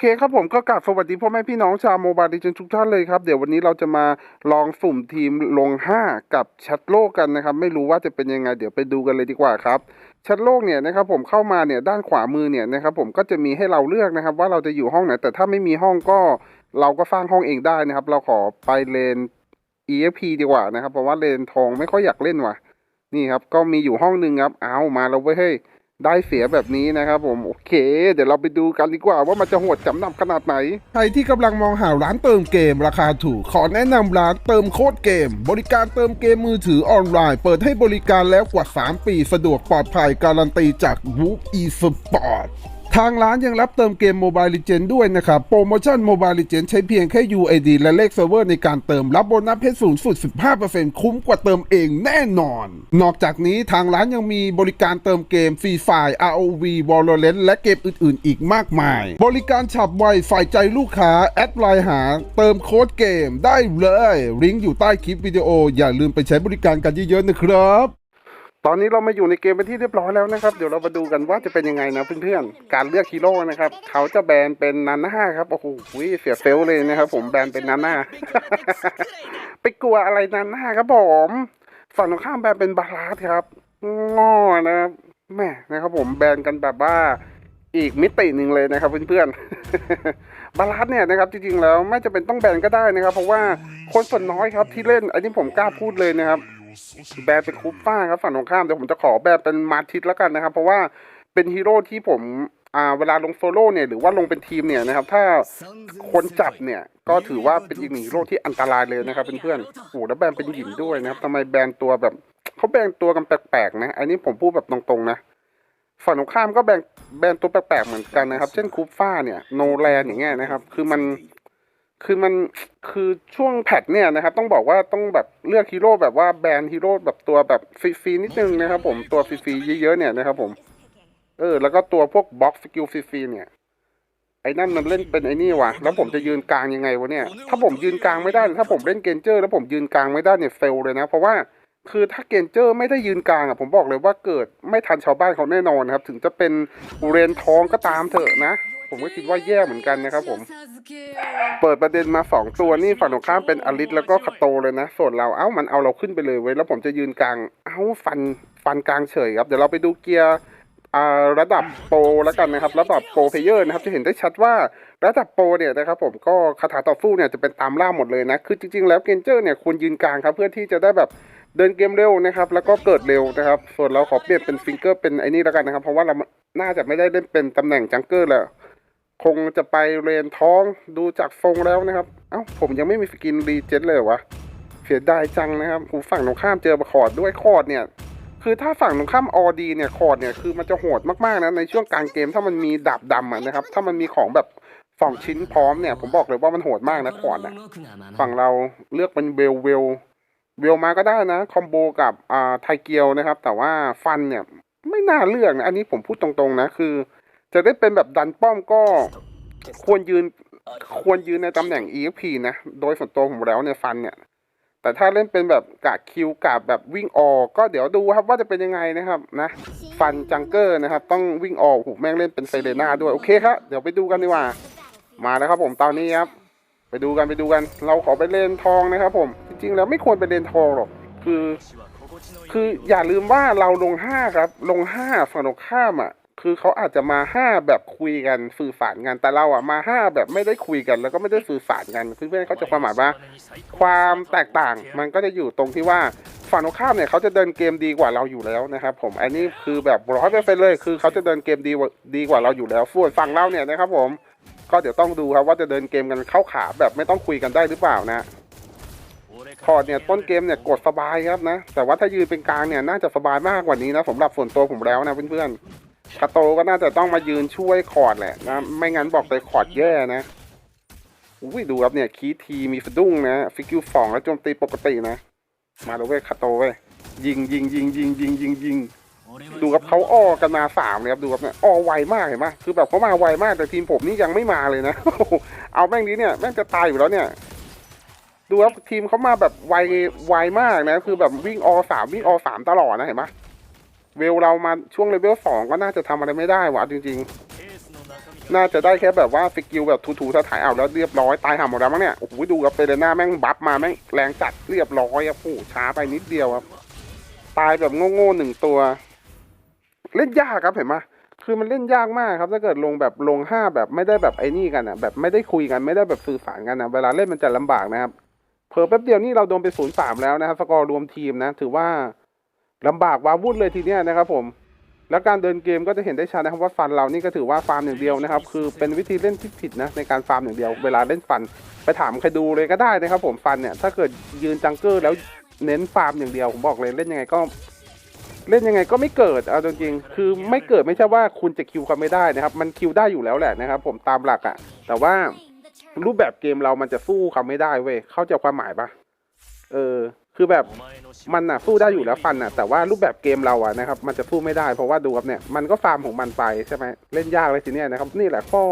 เคครับผมก็กราบสวัสดีพ่อแม่พี่น้องชาวโมบายดิจิทุกท่านเลยครับ เดี๋ยววันนี้เราจะมาลองสุ่มทีมลง 5 กับแชทโลกกันนะครับ ไม่รู้ว่าจะเป็นยังไง เดี๋ยวไปดูกันเลยดีกว่าครับแชทโลกเนี่ยนะครับผมเข้ามาเนี่ยด้านขวามือเนี่ยนะครับผมก็จะมีให้เราเลือกนะครับ ว่าเราจะอยู่ห้องไหนแต่ถ้าไม่มีห้องก็เราก็สร้างห้องเองได้นะครับ เราขอไปเลน EFP ดีกว่านะครับ เพราะว่าเลนทองไม่ค่อยอยากเล่นว่ะ นี่ครับก็มีอยู่ห้องหนึ่งครับเอามาแล้วเว้ยเฮ้ย ได้เสียแบบนี้นะครับผมโอเค เดี๋ยวเราไปดูกันดีกว่าว่ามันจะโหดจำนำขนาดไหน ใครที่กำลังมองหาร้านเติมเกมราคาถูก ขอแนะนำร้านเติมโคตรเกม บริการเติมเกมมือถือออนไลน์ เปิดให้บริการแล้วกว่า 3 ปี สะดวกปลอดภัยการันตีจาก w o o e Sport ทางร้านยังรับเติมเกม Mobile Legend ด้วยนะครับ โปรโมชั่น Mobile Legend ใช้เพียงแค่ UID และเลขเซิร์ฟเวอร์ในการเติมรับโบนัสเพชรสูงสุด 15%คุ้มกว่าเติมเองแน่นอน นอกจากนี้ทางร้านยังมีบริการเติมเกมฟรีไฟ ROV Valorant และเกมอื่น ๆ อีกมากมาย บริการฉับไวฝ่ายใจลูกค้า แอดไลน์หา เติมโค้ดเกมได้เลยลิงก์อยู่ใต้คลิปวิดีโออย่าลืมไปใช้บริการกันเยอะๆนะครับ ตอนนี้เรามาอยู่ในเกมเป็นที่เรียบร้อยแล้วนะครับ เดี๋ยวเรามาดูกันว่าจะเป็นยังไงนะเพื่อนๆ การเลือกฮีโร่นะครับ เขาจะแบนเป็นนาน่าครับโอ้โหเสียเซลเลยนะครับ ผมแบนเป็นนาน่าไปกลัวอะไรนาน่าครับผมฝั่งตรงข้ามแบนเป็นบาลาสครับง้อนะครับแม่นะครับ ผมแบนกันแบบว่าอีกมิติหนึ่งเลยนะครับเพื่อนๆ บาลาสเนี่ยนะครับจริงๆแล้วไม่จะเป็นต้องแบนก็ได้นะครับ เพราะว่าคนส่วนน้อยครับที่เล่นอันนี้ผมกล้าพูดเลยนะครับ แบนเป็นคูป้าครับฝั่งตรงข้ามเดี๋ยวผมจะขอแบนเป็นมาทิสแล้วกันนะครับ เพราะว่าเป็นฮีโร่ที่ผมอ่าเวลาลงโซโล่เนี่ยหรือว่าลงเป็นทีมเนี่ยนะครับถ้าคนจับเนี่ยก็ถือว่าเป็นอีกหนึ่งฮีโร่ที่อันตรายเลยนะครับเพื่อนๆโอ้โหแล้วแบนเป็นหญิงด้วยนะครับทำไมแบนตัวแบบเขาแบนตัวกันแปลกๆนะอันนี้ผมพูดแบบตรงๆนะฝั่งตรงข้ามก็แบนแบนตัวแปลกๆเหมือนกันนะครับ เช่นคูฟ้าเนี่ยโนแลนอย่างเงี้ยนะครับ คือมัน คือมันคือช่วงแพทเนี่ยนะครับ ต้องบอกว่าต้องแบบเลือกฮีโร่แบบว่าแบรนด์ฮีโร่แบบตัวแบบฟรีๆนิดนึงนะครับผมตัวฟรีๆเยอะๆเนี่ยนะครับผมเออแล้วก็ตัวพวกบล็อกสกิลฟรีๆเนี่ยไอ้นั่นมันเล่นเป็นไอ้นี่วะแล้วผมจะยืนกลางยังไงวะเนี่ย ถ้าผมยืนกลางไม่ได้ ถ้าผมเล่นเกนเจอร์ แล้วผมยืนกลางไม่ได้เนี่ยเฟลเลยนะ เพราะว่าคือถ้าเกนเจอร์ไม่ได้ยืนกลางอะผมบอกเลยว่าเกิดไม่ทันชาวบ้านเขาแน่นอนนะครับ ถึงจะเป็นเรนทองก็ตามเถอะนะ ผมก็คิดว่าแย่เหมือนกันนะครับผม เปิดประเด็นมาสองตัวนี่ฝั่งตรงข้ามเป็นอลิสแล้วก็คาโตเลยนะ ส่วนเราเอ้ามันเอาเราขึ้นไปเลยเว้ยแล้วผมจะยืนกลาง เอ้าฟันฟันกลางเฉยครับ เดี๋ยวเราไปดูเกียร์อ่าระดับโปรแล้วกันนะครับ ระดับโปรเพลเยอร์นะครับจะเห็นได้ชัดว่าระดับโปรเนี่ยนะครับผมก็คาถาต่อสู้เนี่ยจะเป็นตามล่าหมดเลยนะ คือจริงๆแล้วเกนเจอร์เนี่ยควรยืนกลางครับเพื่อที่จะได้แบบเดินเกมเร็วนะครับแล้วก็เกิดเร็วนะครับ ส่วนเราขอเปลี่ยนเป็นฟิงเกอร์เป็นไอ้นี่แล้วกันนะครับ เพราะว่าเราน่าจะไม่ได้เล่นเป็นตำแหน่งจังเกอร์แล้ว คงจะไปเรนท้องดูจากทรงแล้วนะครับ เอ้าผมยังไม่มีสกินรีเจ็ตเลยวะเสียดายจังนะครับหูฝั่งตรงข้ามเจอคอร์ดด้วยคอร์ดเนี่ย คือถ้าฝั่งตรงข้ามออดีเนี่ยคอร์ดเนี่ยคือมันจะโหดมากๆนะในช่วงกลางเกมถ้ามันมีดาบดำนะครับ ถ้ามันมีของแบบสองชิ้นพร้อมเนี่ย ผมบอกเลยว่ามันโหดมากนะคอร์ดอะฝั่งเราเลือกเป็นเวลเวลเวลมาก็ได้นะคอมโบกับอ่าไทเกียวนะครับ แต่ว่าฟันเนี่ยไม่น่าเลือกนะอันนี้ผมพูดตรงๆนะคือ จะได้เป็นแบบดันป้อมก็ควรยืนควรยืนในตำแหน่ง EXP นะ โดยส่วนตัวผมแล้วเนี่ยฟันเนี่ย แต่ถ้าเล่นเป็นแบบกะคิวกับแบบวิ่งออกก็เดี๋ยวดูครับว่าจะเป็นยังไงนะครับนะ ฟันจังเกอร์นะครับ ต้องวิ่งออกหูแม่งเล่นเป็นเซเลน่าด้วย โอเคครับเดี๋ยวไปดูกันดีกว่า มาแล้วครับผมตอนนี้ครับ ไปดูกันไปดูกัน เราขอไปเล่นทองนะครับผม จริง ๆ แล้วไม่ควรไปเล่นทองหรอกคือ คืออย่าลืมว่าเราลงห้าครับ ลงห้าฝั่งตรงข้ามอะ คือเขาอาจจะมาห้าแบบคุยกันสื่อสารกันแต่เราอะมาห้าแบบไม่ได้คุยกัน แล้วก็ไม่ได้สื่อสารกันเพื่อนๆเขาจะความหมายว่า ความแตกต่างมันก็จะอยู่ตรงที่ว่าฝั่งตรงข้ามเนี่ยเขาจะเดินเกมดีกว่าเราอยู่แล้วนะครับผมอันนี้คือแบบร้อยเปอร์เซ็นต์เลย คือเขาจะเดินเกมดีกว่าดีกว่าเราอยู่แล้วส่วนฝั่งเราเนี่ยนะครับผมก็เดี๋ยวต้องดูครับว่าจะเดินเกมกันเข้าขาแบบไม่ต้องคุยกันได้หรือเปล่านะพอร์ตเนี่ยต้นเกมเนี่ยกดสบายครับนะ แต่ว่าถ้ายืนเป็นกลางเนี่ยน่าจะสบายมากกว่านี้นะสำหรับส่วนตัวผมแล้วนะเพื่อนๆ คาโตก็น่าจะต้องมายืนช่วยคอร์ดแหละนะไม่งั้นบอกเลยคอร์ดแย่นะอุ้ยดูครับเนี่ยคีทีมีสะดุ้งนะ ฟิกิวสองแล้วโจมตีปกตินะ มาดูเว้ยคาโตเว้ยยิงยิงยิงยิงยิงยิงยิงดูครับเขาอ้อกันมาสามเลยครับดูครับเนี่ยอ้อไวมากเห็นไหมคือแบบเขามาไวมากแต่ทีมผมนี่ยังไม่มาเลยนะ เอาแม่งนี้เนี่ยแม่งจะตายอยู่แล้วเนี่ย ดูครับทีมเขามาแบบไวไวมากนะ คือแบบวิ่งอสามวิ่งอสามตลอดนะเห็นไหม เวลเรามาช่วงเลเวลสองก็น่าจะทำอะไรไม่ได้วะจริง ๆ น่าจะได้แค่แบบว่าสกิลแบบถูๆถ่ายเอาแล้วเรียบร้อยตายห่าหมดแล้วมั้งเนี่ยโอ้โหดูครับเปเรน่าแม่งบัฟมาแม่งแรงจัดเรียบร้อยครับโอ้ช้าไปนิดเดียวครับตายแบบโง่ๆหนึ่งตัว เล่นยากครับเห็นไหมคือมันเล่นยากมากครับถ้าเกิดลงแบบลงห้าแบบไม่ได้แบบไอ้นี่กันอะแบบไม่ได้คุยกันไม่ได้แบบสื่อสารกันอะเวลาเล่นมันจะลำบากนะครับเผลอแป๊บเดียวนี่เราโดนไปศูนย์สามแล้วนะครับสกอร์รวมทีมนะ ถือว่า ลำบากว้าวุ่นเลยทีเนี้ยนะครับผมแล้วการเดินเกมก็จะเห็นได้ชัดนะครับว่าฟันเรานี่ก็ถือว่าฟาร์มอย่างเดียวนะครับ คือเป็นวิธีเล่นที่ผิดนะในการฟาร์มอย่างเดียว เวลาเล่นฟันไปถามใครดูเลยก็ได้นะครับ ผมฟันเนี่ยถ้าเกิดยืนจังเกอร์แล้วเน้นฟาร์มอย่างเดียวผมบอกเลยเล่นยังไงก็ เล่นยังไงก็ไม่เกิดเอาจริงๆคือไม่เกิดไม่ใช่ว่าคุณจะคิวเขาไม่ได้นะครับ มันคิวได้อยู่แล้วแหละนะครับ ผมตามหลักอะแต่ว่ารูปแบบเกมเรามันจะสู้เขาไม่ได้เว้ยเข้าใจความหมายปะเออ คือแบบมันอะสู้ได้อยู่แล้วฟันอะแต่ว่ารูปแบบเกมเราอะนะครับมันจะสู้ไม่ได้เพราะว่าดูครับเนี่ยมันก็ฟาร์มของมันไปใช่ไหมเล่นยากเลยทีเนี้ยนะครับนี่แหละข้อ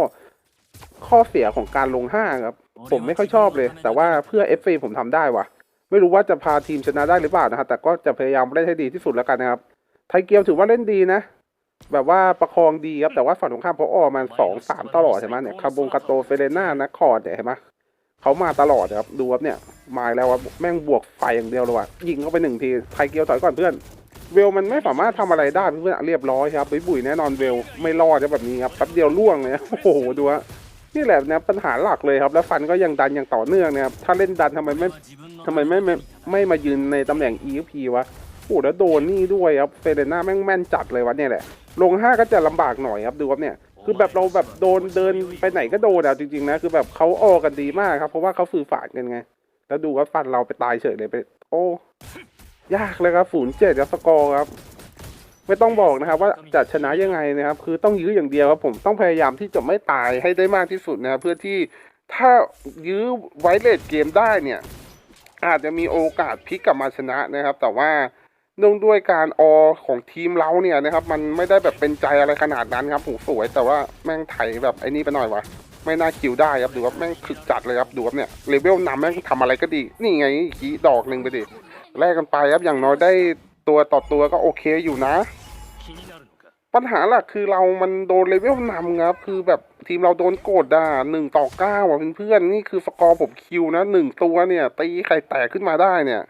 ข้อเสียของการลงห้าครับผมไม่ค่อยชอบเลย แต่ว่าเพื่อเอฟซีผมทำได้วะไม่รู้ว่าจะพาทีมชนะได้หรือเปล่านะครับแต่ก็จะพยายามเล่นให้ดีที่สุดแล้วกันนะครับ ไทยเกียวถือว่าเล่นดีนะ แบบว่าประคองดีครับแต่ว่าฝั่งตรงข้ามเขาออกมาสองสามตลอดใช่ไหมเนี่ยคาบงคาโตเฟเรน่านะคอร์ดเนี่ยเห็นไหม เขามาตลอดครับดูครับเนี่ยมาแล้วว่าแม่งบวกไฟอย่างเดียวเลยว่ะยิงเข้าไปหนึ่งทีไทยเกียวถอยก่อนเพื่อนเวลมันไม่สามารถทำอะไรได้เพื่อนเรียบร้อยครับบุยบุยแน่นอนเวลไม่รอดจะแบบนี้ครับแป๊บเดียวล่วงเลยโอ้โหดูฮะนี่แหละนะปัญหาหลักเลยครับ แล้วฟันก็ยังดันอย่างต่อเนื่องนะครับถ้าเล่นดันทำไมไม่ทำไมไม่ไม่ไม่มายืนในตำแหน่ง EFP วะโอ้แล้วโดนนี่ด้วยครับเฟเดน่าแม่งแม่นจัดเลยวะเนี่ยแหละลงห้าก็จะลำบากหน่อยครับดูครับเนี่ย คือแบบเราแบบโดนเดินไปไหนก็โดนอะจริงๆนะคือแบบเขาออกกันดีมากครับ เพราะว่าเขาฝือฝาดกันไง แล้วดูว่าฟันเราไปตายเฉยเลยไป โอ้ ยากเลยครับศูนย์เจ็ดครับสกอร์ครับ ไม่ต้องบอกนะครับ ว่าจะชนะยังไงนะครับ คือต้องยื้ออย่างเดียวครับผมต้องพยายามที่จะไม่ตายให้ได้มากที่สุดนะครับเพื่อที่ถ้ายื้อไวเลดเกมได้เนี่ย อาจจะมีโอกาสพลิกกลับมาชนะนะครับ แต่ว่า เนื่องด้วยการออของทีมเราเนี่ยนะครับมันไม่ได้แบบเป็นใจอะไรขนาดนั้นครับโหสวย แต่ว่าแม่งไถแบบไอ้นี่ไปหน่อยวะไม่น่าคิวได้ครับดูว่าแม่งขึกจัดเลยครับดูว่าเนี่ยเลเวลนำแม่งทำอะไรก็ดี นี่ไงขีดอกหนึ่งไปดิแลกกันไปครับอย่างน้อยได้ตัวต่อตัวก็โอเคอยู่นะ ปัญหาหลักคือเรามันโดนเลเวลนำครับคือแบบทีมเราโดนโกดด่าหนึ่งต่อเก้าอะเพื่อนๆนี่คือสกอร์ผมคิวนะหนึ่งตัวเนี่ยตีไข่แตกขึ้นมาได้เนี่ย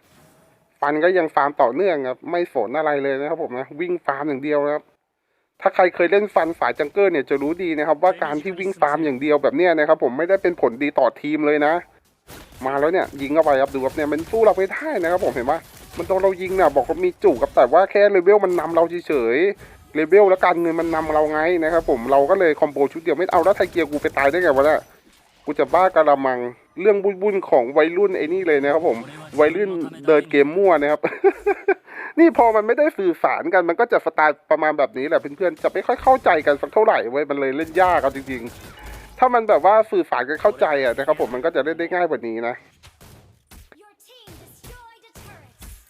ฟันก็ยังฟาร์มต่อเนื่องครับไม่สนอะไรเลยนะครับผมนะวิ่งฟาร์มอย่างเดียวนะครับ ถ้าใครเคยเล่นฟันสายจังเกิลเนี่ยจะรู้ดีนะครับ ว่าการที่วิ่งฟาร์มอย่างเดียวแบบเนี้ยนะครับ ผมไม่ได้เป็นผลดีต่อทีมเลยนะ มาแล้วเนี่ยยิงเข้าไปครับดูครับเนี่ยมันสู้เราไม่ได้นะครับ ผมเห็นปะมันโดนเรายิงเนี่ยบอกว่ามีจุกครับแต่ว่าแค่เลเวลมันนำเราเฉยๆเลเวลและการเงินมันนำเราไงนะครับผมเราก็เลยคอมโบชุดเดียวไม่เอาแล้วไทเกียร์กูไปตายได้ไงวะเนี่ยกูจะบ้ากะละมัง เรื่องบุญๆของวัยรุ่นไอ้นี่เลยนะครับ ผมวัยรุ่นเดินเกมมั่วนะครับ นี่พอมันไม่ได้สื่อสารกันมันก็จะสไตล์ประมาณแบบนี้แหละเพื่อนๆจะไม่ค่อยเข้าใจกันสักเท่าไหร่เว้ยมันเลยเล่นยากเอาจริง ๆ ถ้ามันแบบว่าสื่อสารกันเข้าใจอะนะครับ ผมมันก็จะเล่นได้ง่ายกว่านี้นะ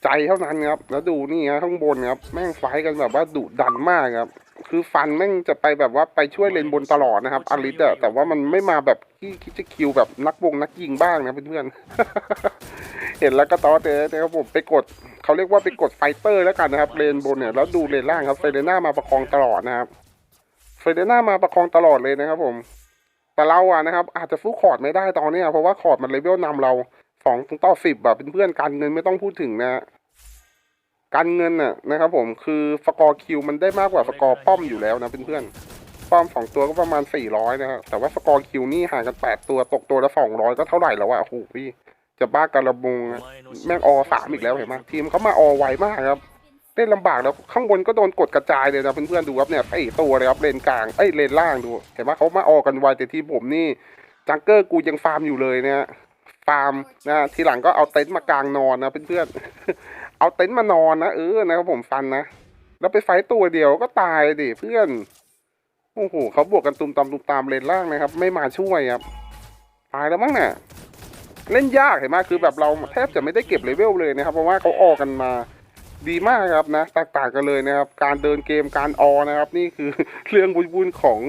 ใจเท่านั้นครับ แล้วดูนี่ฮะข้างบนครับ แม่งไฟกันแบบว่าดุดันมากครับ คือฟันแม่งจะไปแบบว่าไปช่วยเลนบนตลอดนะครับอลิสอะแต่ว่ามันไม่มาแบบที่คิดจะคิวแบบนักวงนักยิงบ้างนะเพื่อนๆเห็นแล้วก็ตอเตะนะครับผมไปกดเขาเรียกว่าไปกดไฟเตอร์แล้วกันนะครับเลนบนเนี่ยแล้วดูเลนล่างครับเฟเดน่ามาประคองตลอดนะครับเฟเดน่ามาประคองตลอดเลยนะครับผม แต่เราอะนะครับอาจจะสู้คอร์ดไม่ได้ตอนนี้เพราะว่าคอร์ดมันเลเวลนำเราสองต่อสิบแบบเป็นเพื่อนๆการเงินไม่ต้องพูดถึงนะ การเงินน่ะนะครับผมคือสกอร์คิวมันได้มากกว่าสกอร์ป้อมอยู่แล้วนะเพื่อนๆป้อมสองตัวก็ประมาณสี่ร้อยนะครับแต่ว่าสกอร์คิวนี่ห่างกันแปดตัวตกตัวละสองร้อยก็เท่าไหร่แล้วอะโอ้โหพี่จะบ้ากระบุงแม่งอสามอีกแล้วเห็นไหมทีมเขามาอไวมากครับเล่นลำบากแล้วข้างบนก็โดนกดกระจายเลยนะเพื่อนๆดูครับเนี่ยสี่ตัวเลยครับเลนกลางเอ้ยเลนล่างดูเห็นไหมเขามาออกันไวแต่ทีมผมนี่จังเกอร์กูยังฟาร์มอยู่เลยเนะฮะฟาร์มนะทีหลังก็เอาเต็นท์มากางนอนนะเพื่อนๆ เอาเต็นท์มานอนนะเออนะครับผมฟันนะแล้วไปไฟตัวเดียวก็ตายดิเพื่อนโอ้โหเขาบวกกันตุมตามตุมตามเลนล่างนะครับ ไม่มาช่วยครับตายแล้วมั้งเนี่ยเล่นยากเห็นไหมคือแบบเราแทบจะไม่ได้เก็บเลเวลเลยนะครับ เพราะว่าเขาออกกันมาดีมากครับนะแตกต่างกันเลยนะครับ การเดินเกมการออนะครับ นี่คือเรื่องวุ่นๆของ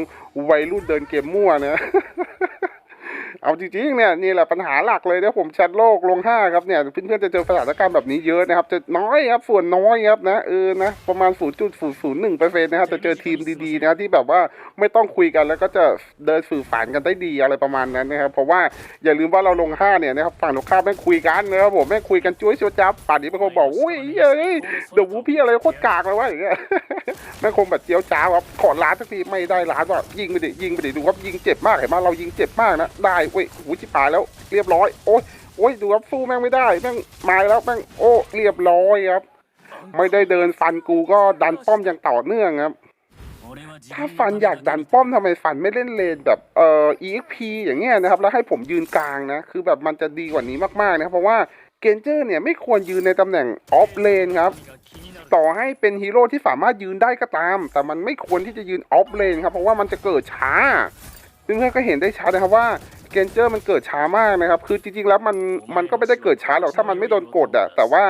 วัยรุ่นเดินเกมมั่วนะ เอาจริงๆเนี่ยนี่แหละปัญหาหลักเลยนะผมแชทโลกลงห้าครับเนี่ยเพื่อนๆจะเจอสถานการณ์แบบนี้เยอะนะครับ จะน้อยครับส่วนน้อยครับนะเออนะประมาณ 0.001เปอร์เซ็นต์นะครับจะเจอทีมดีๆนะที่แบบว่าไม่ต้องคุยกันแล้วก็จะเดินสื่อสารกันได้ดีอะไรประมาณนั้นนะครับเพราะว่าอย่าลืมว่าเราลงห้าเนี่ยนะครับฝั่งตรงข้ามแม่คุยกันนะครับผมแม่คุยกันจุ้ยโจจับป่านนี้บางคนบอกอุ้ยเฮ้ยเดี๋ยววูพี่อะไรโคตรกากเลยวะอย่างเงี้ยแม่คงแบบเจียวจ้าวครับขอล้านสักทีไม่ได้ล้านว่ะยิงไปดิยิงไปดิดูครับยิงเจ็บมากเห็นไหมเรายิงเจ็บมากนะได้เว้ยหูชิบหายแล้วเรียบร้อยโอ้ยโอ้ยดูครับสู้แม่งไม่ได้แม่งมาแล้วแม่งโอ้เรียบร้อยครับ ไม่ได้เดินฟันกูก็ดันป้อมอย่างต่อเนื่องครับ ถ้าฟันอยากดันป้อมทำไมฟันไม่เล่นเลนแบบเอ่อ EXP อย่างเงี้ยนะครับ แล้วให้ผมยืนกลางนะ คือแบบมันจะดีกว่านี้มากๆนะครับเพราะว่าเกนเจอร์เนี่ยไม่ควรยืนในตำแหน่งออฟเลนครับต่อให้เป็นฮีโร่ที่สามารถยืนได้ก็ตาม แต่มันไม่ควรที่จะยืนออฟเลนครับ เพราะว่ามันจะเกิดช้า ซึ่งเพื่อนก็เห็นได้ชัดนะครับว่าเกนเจอร์มันเกิดช้ามากนะครับ คือจริงๆแล้วมันมันก็ไม่ได้เกิดช้าหรอกถ้ามันไม่โดนกดอะแต่ว่า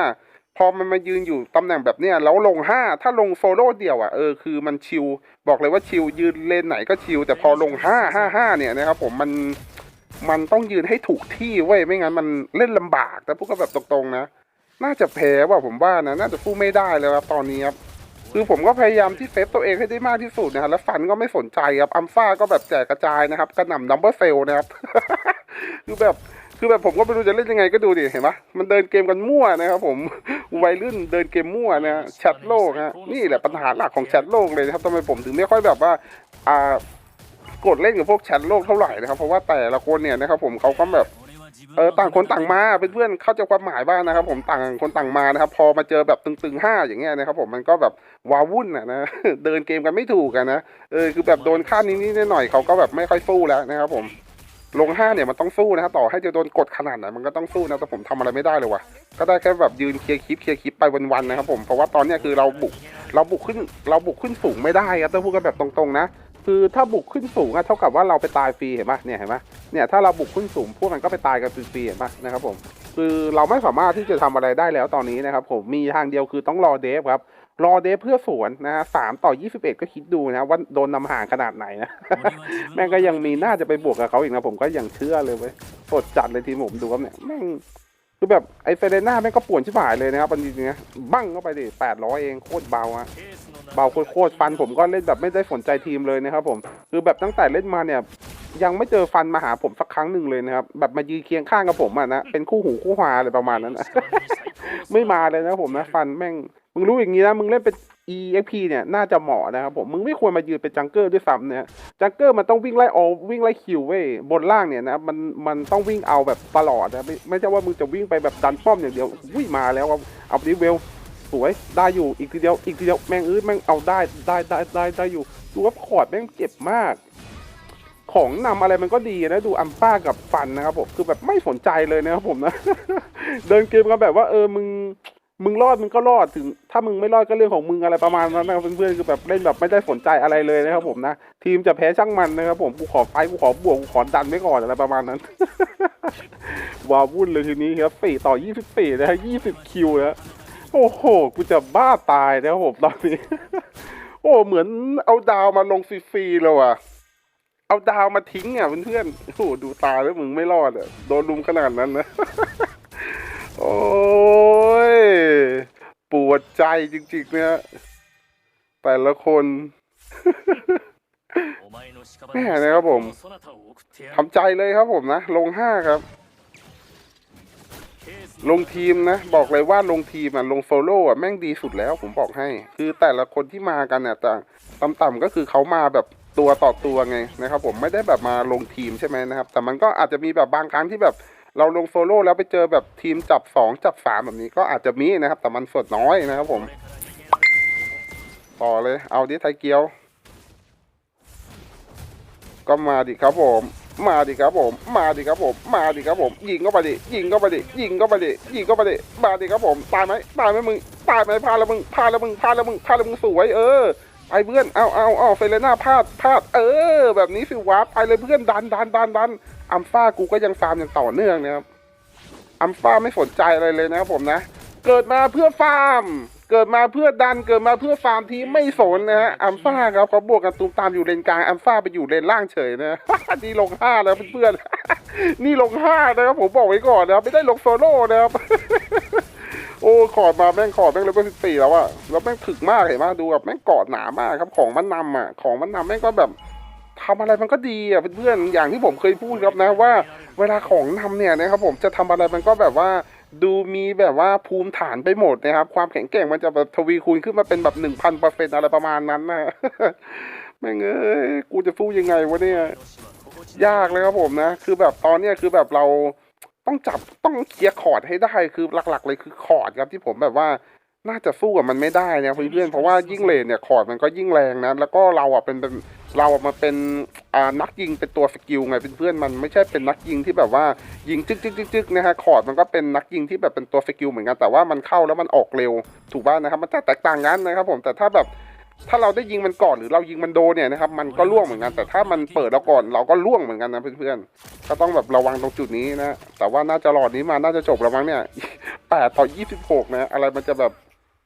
พอมันมายืนอยู่ตำแหน่งแบบเนี้ยแล้วลงห้าถ้าลงโซโล่เดียวอะเออคือมันชิลบอกเลยว่าชิลยืนเลนไหนก็ชิลแต่พอลงห้าห้าห้าเนี่ยนะครับผมมันมันต้องยืนให้ถูกที่เว้ยไม่งั้นมันเล่นลำบากแต่พูดก็แบบตรงๆนะ น่าจะแพ้ว่าผมว่านะน่าจะสู้ไม่ได้เลยครับตอนนี้ครับ คือผมก็พยายามที่เซฟตัวเองให้ได้มากที่สุดนะครับแล้วฟันก็ไม่สนใจครับอัมฟ้าก็แบบแจกกระจายนะครับกระหน่ำดัมเบิลเซลนะครับคือแบบคือแบบผมก็ไม่รู้จะเล่นยังไงก็ดูดิเห็นปะมันเดินเกมกันมั่วนะครับผมวัยรุ่นเดินเกมมั่วนะแชทโลกฮะนี่แหละปัญหาหลักของแชทโลกเลยนะครับทำไมผมถึงไม่ค่อยแบบว่าอ่ากดเล่นกับพวกแชทโลกเท่าไหร่นะครับเพราะว่าแต่ละคนเนี่ยนะครับผมเขาก็แบบ เออต่างคนต่างมาเป็นเพื่อนเข้าใจความหมายบ้างนะครับ ผมต่างคนต่างมานะครับ พอมาเจอแบบตึงๆห้าอย่างเงี้ยนะครับ ผมมันก็แบบวาวุ่นอะนะเดินเกมกันไม่ถูกกันนะเออคือแบบโดนค่านี้นิดๆหน่อยๆเขาก็แบบไม่ค่อยสู้แล้วนะครับ ผมลงห้าเนี่ยมันต้องสู้นะครับต่อให้จะโดนกดขนาดไหนมันก็ต้องสู้นะแต่ผมทำอะไรไม่ได้เลยว่ะก็ได้แค่แบบยืนเคลียร์คลิปเคลียร์คลิปไปวันๆนะครับผมเพราะว่าตอนเนี้ยคือเราบุกเราบุกขึ้นเราบุกขึ้นสูงไม่ได้ครับต้องพูดกันแบบตรงๆนะ คือถ้าบุกขึ้นสูงอะเท่ากับว่าเราไปตายฟรีเห็นปะเนี่ยเห็นปะเนี่ยถ้าเราบุกขึ้นสูงพวกมันก็ไปตายกันฟรีเห็นปะนะครับผมคือเราไม่สามารถที่จะทำอะไรได้แล้วตอนนี้นะครับผมมีทางเดียวคือต้องรอเดฟครับรอเดฟเพื่อสวนนะฮะสามต่อยี่สิบเอ็ดก็คิดดูนะว่าโดนนำห่างขนาดไหนนะ แม่งก็ยังมีน่าจะไปบวกกับเขาอีกนะผมก็ยังเชื่อเลยเว้ยสดจัดเลยทีผมดูครับเนี่ยแม่ง คือแบบไอ้เฟเรน่าแม่งก็ป่วนชิบหายเลยนะครับจริงๆนะบั้งเข้าไปดิแปดร้อยเองโคตรเบาอะเบาโคตรฟันผมก็เล่นแบบไม่ได้สนใจทีมเลยนะครับผมคือแบบตั้งแต่เล่นมาเนี่ยยังไม่เจอฟันมาหาผมสักครั้งหนึ่งเลยนะครับแบบมายืนเคียงข้างกับผมอะนะเป็นคู่หูคู่หาอะไรประมาณนั้นนะไม่มาเลยนะผมนะ ฟันแม่ง มึงรู้อย่างนี้นะ มึงเล่นเป็น EXP เนี่ยน่าจะเหมาะนะครับผม มึงไม่ควรมายืนเป็นจังเกอร์ด้วยซ้ำเนี่ยจังเกอร์มันต้องวิ่งไล่ออวิ่งไล่คิวเว้ย บนล่างเนี่ยนะมันมันต้องวิ่งเอาแบบตลอดนะ ไม่ไม่ใช่ว่ามึงจะวิ่งไปแบบดันป้อมอย่างเดียววิ่งมาแล้วเอาดิเวลสวยได้อยู่อีกทีเดียวอีกทีเดียวแม่งอื้อแม่งเอาได้ได้ได้ได้ได้อยู่ดูว่าคอร์ดแม่งเจ็บมาก ของนำอะไรมันก็ดีนะดูอัมป้ากับฟันนะครับผมคือแบบไม่สนใจเลยนะครับผมนะ เดินเกมกันแบบว่าเออมึง มึงรอดมึงก็รอดถึง ถ้ามึงไม่รอดก็เรื่องของมึงอะไรประมาณนั้นนะครับเพื่อนๆคือแบบเล่นแบบไม่ได้สนใจอะไรเลยนะครับผมนะทีมจะแพ้ช่างมันนะครับผมกูขอไฟกูขอบวกกูขอดันไว้ก่อนอะไรประมาณนั้นวาวุ่นเลยทีนี้ครับสี่ต่อยี่สิบสี่นะฮะยี่สิบคิวนะโอ้โหกูจะบ้าตายแล้วผมตอนนี้ โอ้เหมือนเอาดาวมาลงฟรีๆเลยว่ะเอาดาวมาทิ้งอะเพื่อนๆโอ้โหดูตายแล้วมึงไม่รอดอะโดนลุมขนาดนั้นนะโอ้ ย ปวดใจจริงๆเนี่ยแต่ละคนแม่นะครับผมทำใจเลยครับผมนะ ลงห้าครับ ลงทีมนะ บอกเลยว่าลงทีมอะลงโซโล่อะแม่งดีสุดแล้วผมบอกให้ คือแต่ละคนที่มากันเนี่ยต่างต่ำๆก็คือเขามาแบบตัวต่อตัวไงนะครับ ผมไม่ได้แบบมาลงทีมใช่ไหมนะครับ แต่มันก็อาจจะมีแบบบางครั้งที่แบบ เราลงโซโล่แล้วไปเจอแบบทีมจับสองจับสามแบบนี้ก็อาจจะมีนะครับ แต่มันส่วนน้อยนะครับผม ต่อเลย เอาดิไทยเกียว ก็มาดิครับผม มาดิครับผม มาดิครับผม มาดิครับผม ยิงเข้าไปดิ ยิงเข้าไปดิ ยิงเข้าไปดิ ยิงเข้าไปดิ มาดิครับผม ตายไหมตายไหมมึง ตายไหมพาล้วมึง พาล้วมึง พาล้วมึง พาล้วมึงสวยเออ ไปเพื่อน เอาเอาเอาเฟรน่าพลาดพลาด เออ แบบนี้สิวะไปเลยเพื่อนดันดันดันดันอัมฟ้ากูก็ยังฟาร์มอย่างต่อเนื่องนะครับอัมฟ้าไม่สนใจอะไรเลยนะครับผมนะ เกิดมาเพื่อฟาร์ม เกิดมาเพื่อดัน เกิดมาเพื่อฟาร์มทีไม่สนนะฮะอัมฟ้าครับเขาบวกกันตูมตามอยู่เลนกลางอัมฟ้าไปอยู่เลนล่างเฉยนะนี่ลงห้าแล้วเพื่อนๆนี่ลงห้านะครับผมบอกไว้ก่อนนะครับไม่ได้ลงโซโล่นะครับ อ้ขอดมาแม่งขอดแม่งเลเป็นสิบสี่แล้วอะแล้วแม่งถึกมากเห็นไหมดูแบบแม่งกอดหนามากครับของมันนำอะของมันนำแม่งก็แบบทำอะไรมันก็ดีอะเพื่อนๆอย่างที่ผมเคยพูดครับนะว่า เวลาของนำเนี่ยนะครับผมจะทำอะไรมันก็แบบว่า ดูมีแบบว่าภูมิฐานไปหมดนะครับความแข็งแกร่งมันจะแบบทวีคูณขึ้นมาเป็นแบบหนึ่งพันเปอร์เซ็นอะไรประมาณนั้นนะแม่งเอ้ยกูจะสู้ยังไงวะเนี่ยยากเลยครับผมนะ คือแบบตอนเนี้ยคือแบบเรา ต้องจับต้องเคลียร์คอร์ดให้ได้คือหลัก ๆ เลยคือคอร์ดครับที่ผมแบบว่าน่าจะสู้กับมันไม่ได้นะเพื่อนๆเพราะว่ายิ่งเลนเนี่ยคอร์ดมันก็ยิ่งแรงนะ แล้วก็เราอะเป็นเป็นเราอะมาเป็นอ่านักยิงเป็นตัวสกิลไงเป็นเพื่อนมันไม่ใช่เป็นนักยิงที่แบบว่ายิงจึ๊กจึ๊กจึ๊กจึ๊กนะฮะคอร์ดมันก็เป็นนักยิงที่แบบเป็นตัวสกิลเหมือนกันแต่ว่ามันเข้าแล้วมันออกเร็วถูกป่ะนะครับมันจะแตกต่างกันนะครับผมแต่ถ้าแบบ ถ้าเราได้ยิงมันก่อนหรือเรายิงมันโดนเนี่ยนะครับมันก็ล่วงเหมือนกัน แต่ถ้ามันเปิดเราก่อนเราก็ล่วงเหมือนกันนะเพื่อนๆก็ต้องแบบระวังตรงจุดนี้นะ แต่ว่าน่าจะหลอดนี้มาน่าจะจบแล้วมั้งเนี่ยแปดต่อยี่สิบหกนะ อะไรมันจะแบบ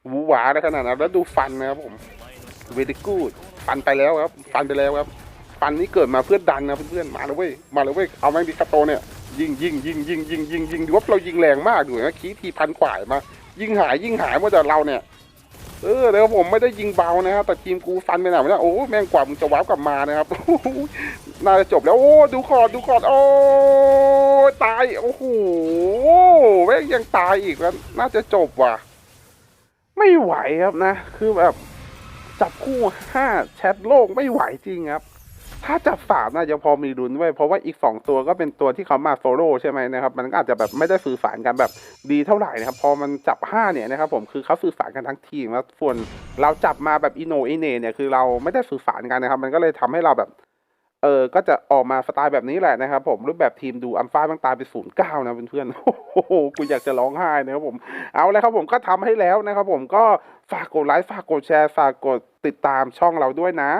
หวือหวาได้ขนาดนั้นแล้วดูฟันนะครับผมเวดิกูดฟันไปแล้วครับ ฟันไปแล้วครับ ฟันนี้เกิดมาเพื่อดันนะเพื่อนๆมาเลยเว้ยมาเลยเว้ยเอาแม่งดิคาโตเนี่ยยิงยิงยิงยิงยิงยิงยิงดูว่าเรายิงแรงมากดูนะคีทีพันขวายมา ยิงหายยิงหายเมื่อแต่เราเนี่ย เออเดี๋ยวผมไม่ได้ยิงเบานะครับแต่ทีมกูฟันไปไหนวะเนี่ยโอ้แม่งกว่ามึงจะว้าวกลับมานะครับน่าจะจบแล้วโอ้ดูคอร์ดดูคอร์ดโอ้ตายโอ้โหแม่งยังตายอีกแล้วน่าจะจบว่ะ ไม่ไหวครับนะ คือแบบจับคู่ห้าแชทโลกไม่ไหวจริงครับ ถ้าจับสามน่าจะพอมีลุ้นไว้ยเพราะว่าอีกสองตัวก็เป็นตัวที่เขามาโซโล่ใช่ไหมนะครับมันก็อาจจะแบบไม่ได้สื่อสารกันแบบดีเท่าไหร่นะครับพอมันจับห้าเนี่ยนะครับผมคือเขาสื่อสารกันทั้งทีมแล้วส่วนเราจับมาแบบอิโนอิเนเนี่ยคือเราไม่ได้สื่อสารกันนะครับ มันก็เลยทำให้เราแบบเออ ก็จะออกมาสไตล์แบบนี้แหละนะครับผมรูปแบบทีมดูอัมฟ้าบางตาไปศูนย์เก้านะเพื่อนๆโอ้โหกูอยากจะร้องไห้นะครับผมเอาเลยครับผมก็ทำให้แล้วนะครับผมก็ฝากกดไลค์ฝากกดแชร์ฝากกดติดตามช่องเราด้วยนะ